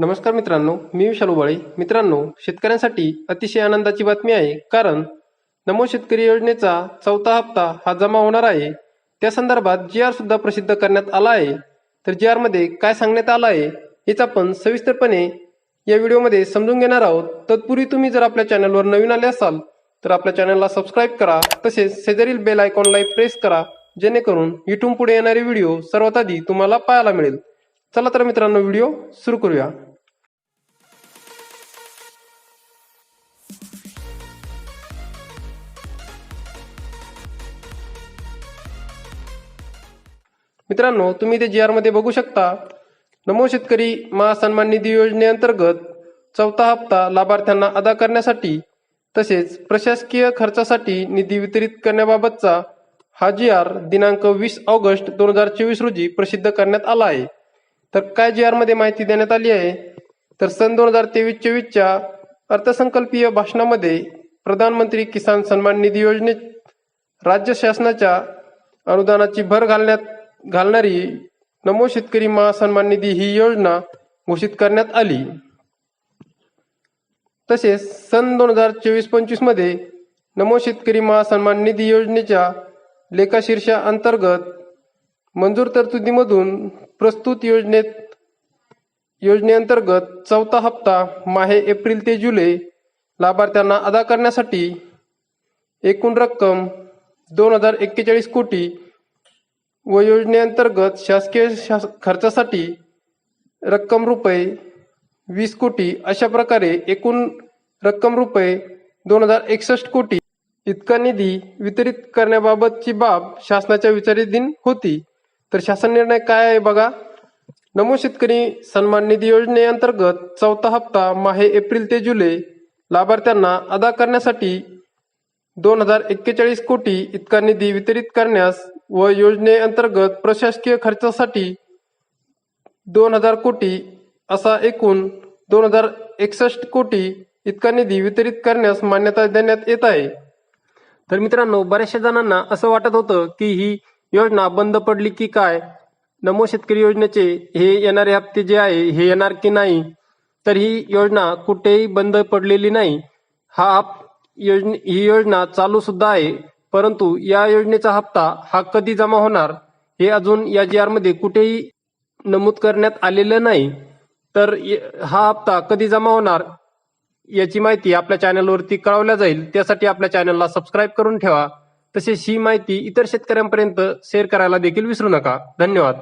नमस्कार मित्रांनो मी विशाल उबाळे. मित्रांनो शेतकऱ्यांसाठी अतिशय आनंदाची बातमी आहे कारण नमो शेतकरी योजनेचा चौथा हप्ता हा जमा होणार आहे. त्या संदर्भात जी आर सुद्धा प्रसिद्ध करण्यात आला आहे. तर जी आरमध्ये काय सांगण्यात आलं आहे हेच आपण सविस्तरपणे या व्हिडिओमध्ये समजून घेणार आहोत. तत्पूर्वी तुम्ही जर आपल्या चॅनलवर नवीन आले असाल तर आपल्या चॅनलला सबस्क्राईब करा तसेच शेजारील बेल आयकॉनला प्रेस करा जेणेकरून इथून पुढे येणारे व्हिडिओ सर्वात आधी तुम्हाला पाहायला मिळेल. चला तर मित्रांनो व्हिडिओ सुरू करूया. मित्रांनो तुम्ही ते जी आरमध्ये बघू शकता नमो शेतकरी महासन्मान निधी योजनेअंतर्गत चौथा हप्ता लाभार्थ्यांना अदा करण्यासाठी तसेच प्रशासकीय खर्चासाठी निधी वितरित करण्याबाबतचा हा जी आर दिनांक वीस ऑगस्ट दोन हजार चोवीस रोजी प्रसिद्ध करण्यात आला आहे. तर काय जी आरमध्ये माहिती देण्यात आली आहे? तर सन दोन हजार तेवीस चोवीसच्या अर्थसंकल्पीय भाषणामध्ये प्रधानमंत्री किसान सन्मान निधी योजनेत राज्य शासनाच्या अनुदानाची भर घालण्यात घालणारी नमो शेतकरी महासन्मान निधी ही योजना घोषित करण्यात आली. तसेच सन दोन हजार चोवीस पंचवीसमध्ये नमो शेतकरी महासन्मान निधी योजनेच्या लेखाशीर्षा अंतर्गत मंजूर तरतुदीमधून प्रस्तुत योजनेत योजनेअंतर्गत चौथा हप्ता माहे एप्रिल ते जुलै लाभार्थ्यांना अदा करण्यासाठी एकूण रक्कम दोन हजार एक्केचाळीस कोटी व योजनेअंतर्गत शासकीय शास खर्चासाठी रक्कम रुपये वीस कोटी अशा प्रकारे एकूण रक्कम रुपये दोन हजार एकसष्ट कोटी इतका निधी वितरित करण्याबाबतची बाब शासनाच्या विचाराधीन होती. तर शासन निर्णय काय आहे बघा. नमो शेतकरी सन्मान निधी योजनेअंतर्गत चौथा हप्ता माहे एप्रिल ते जुलै लाभार्थ्यांना अदा करण्यासाठी दोन हजार एक्केचाळीस कोटी इतका निधी वितरित करण्यास व योजनेअंतर्गत प्रशासकीय खर्चासाठी दोन हजार कोटी असा एकूण दोन हजार एकसष्ट कोटी इतका निधी वितरित करण्यास मान्यता देण्यात येत आहे. तर मित्रांनो बऱ्याचशा जणांना असं वाटत होतं की ही योजना बंद पडली की काय? नमो शेतकरी योजनेचे हे येणारे हप्ते जे आहे हे येणार की नाही? तर ही योजना कुठेही बंद पडलेली नाही. हा हप योजने ही योजना चालू सुद्धा आहे. परंतु या योजनेचा हप्ता हा कधी जमा होणार हे अजून या जी आरमध्ये कुठेही नमूद करण्यात आलेलं नाही. तर हा हप्ता कधी जमा होणार याची माहिती आपल्या चॅनलवरती कळवल्या जाईल. त्यासाठी आपल्या चॅनलला सबस्क्राईब करून ठेवा. तसेच ही माहिती इतर शेतकऱ्यांपर्यंत शेअर करायला देखील विसरू नका. धन्यवाद.